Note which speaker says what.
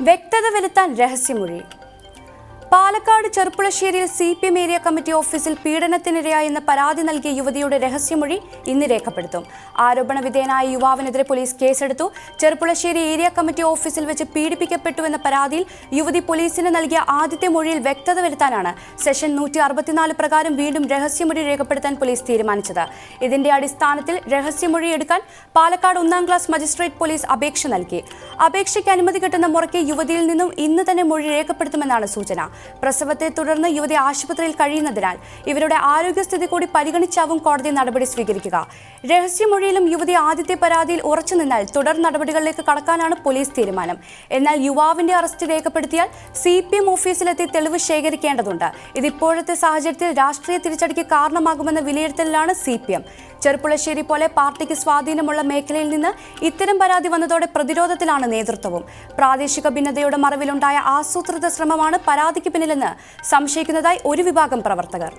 Speaker 1: വ്യക്തത വരുത്താൻ രഹസ്യമൊഴി. Palakkad ചെർപ്പുളശ്ശേരിയിൽ C P M area committee ഓഫീസിൽ പീഡനത്തിനിരയായെന്ന് പരാതി നൽകിയ യുവതിയുടെ രഹസ്യമൊഴി ഇന്ന് രേഖപ്പെടുത്തും. ആരോപണ വിധേയനായ യുവാവിനെതിരെ പോലീസ് കേസെടുത്തു. ചെർപ്പുളശ്ശേരി ഏരിയ കമ്മിറ്റി ഓഫീസിൽ വെച്ച് പീഡിപ്പിക്കപ്പെട്ടുവെന്ന പരാതിയിൽ യുവതി പോലീസിന് നൽകിയ ആദ്യത്തെ മൊഴിയിൽ വ്യക്തത വരുത്താനാണ് സെഷൻ നൂറ്റി അറുപത്തിനാല് പ്രകാരം വീണ്ടും രഹസ്യമൊഴി രേഖപ്പെടുത്താൻ പോലീസ് തീരുമാനിച്ചത്. ഇതിന്റെ അടിസ്ഥാനത്തിൽ രഹസ്യമൊഴി എടുക്കാൻ പാലക്കാട് ഒന്നാം ക്ലാസ് മജിസ്ട്രേറ്റ് പോലീസ് അപേക്ഷ നൽകി. അപേക്ഷയ്ക്ക് അനുമതി കിട്ടുന്ന മുറയ്ക്ക് യുവതിയിൽ നിന്നും ഇന്ന് തന്നെ മൊഴി രേഖപ്പെടുത്തുമെന്നാണ് സൂചന. പ്രസവത്തെ തുടർന്ന് യുവതി ആശുപത്രിയിൽ കഴിയുന്നതിനാൽ ഇവരുടെ ആരോഗ്യസ്ഥിതി കൂടി പരിഗണിച്ചാവും കോടതി നടപടി സ്വീകരിക്കുക. രഹസ്യമൊഴിയിലും യുവതി ആദ്യത്തെ പരാതിയിൽ ഉറച്ചു നിന്നാൽ തുടർ നടപടികളിലേക്ക് കടക്കാനാണ് പോലീസ് തീരുമാനം. എന്നാൽ യുവാവിന്റെ അറസ്റ്റ് രേഖപ്പെടുത്തിയാൽ സി പി എം ഓഫീസിലെത്തി തെളിവ് ശേഖരിക്കേണ്ടതുണ്ട്. ഇത് ഇപ്പോഴത്തെ സാഹചര്യത്തിൽ രാഷ്ട്രീയ തിരിച്ചടിക്ക് കാരണമാകുമെന്ന വിലയിരുത്തലിലാണ് സി പി എം ചെറുപ്പുളശ്ശേരി പോലെ പാർട്ടിക്ക് സ്വാധീനമുള്ള മേഖലയിൽ നിന്ന് ഇത്തരം പരാതി വന്നതോടെ പ്രതിരോധത്തിലാണ് നേതൃത്വവും. പ്രാദേശിക ഭിന്നതയുടെ മറവിലുണ്ടായ ആസൂത്രിത ശ്രമമാണ് പരാതിക്ക് പിന്നിലെന്ന് സംശയിക്കുന്നതായി ഒരു വിഭാഗം പ്രവർത്തകർ.